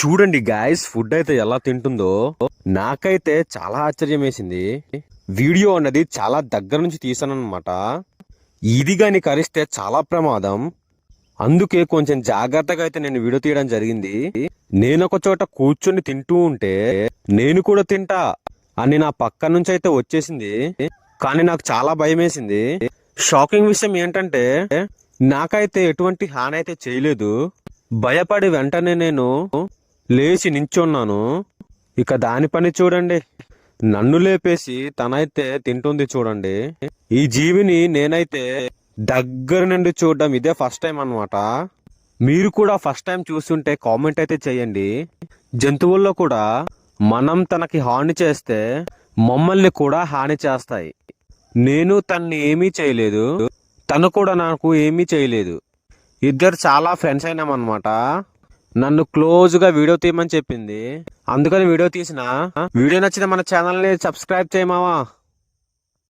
చూడండి guys food అయితే ఎలా తింటుందో. నాకైతే చాలా ఆశ్చర్యం వేసింది వీడియో అన్నది చాలా దగ్గర నుంచి తీసానమాట ఇది కానీ కరిస్తే చాలా ప్రమాదం. అందుకే కొంచెం జాగ్రత్తగా అయితే నేను వీడియో తీయడం జరిగింది. నేను ఒక చోట కూర్చొని తింటూ ఉంటే నేను కూడా తింటా అని నా పక్క నుంచి అయితే వచ్చేసింది. కానీ నాకు చాలా భయం వేసింది షాకింగ్ విషయం ఏంటంటే నాకైతే ఎటువంటి హాని అయితే చేయలేదు. భయపడి వెంటనే నేను లేచి నించున్నాను. ఇక దాని పని చూడండి. నన్ను లేపేసి తనైతే తింటుంది చూడండి. ఈ జీవిని నేనైతే దగ్గర నుండి చూడడం ఇదే ఫస్ట్ టైం అనమాట మీరు కూడా ఫస్ట్ టైం చూస్తుంటే కామెంట్ అయితే చేయండి. జంతువుల్లో కూడా మనం తనకి హాని చేస్తే మమ్మల్ని కూడా హాని చేస్తాయి. నేను తన్ని ఏమీ చేయలేదు. తను కూడా నాకు ఏమీ చేయలేదు. ఇద్దరు చాలా ఫ్రెండ్స్ అయినామన్నమాట. నన్ను క్లోజ్గా వీడియో తీయమని చెప్పింది. అందుకని వీడియో తీసిన. వీడియో నచ్చిన మన ఛానల్ని సబ్స్క్రైబ్ చేయమావా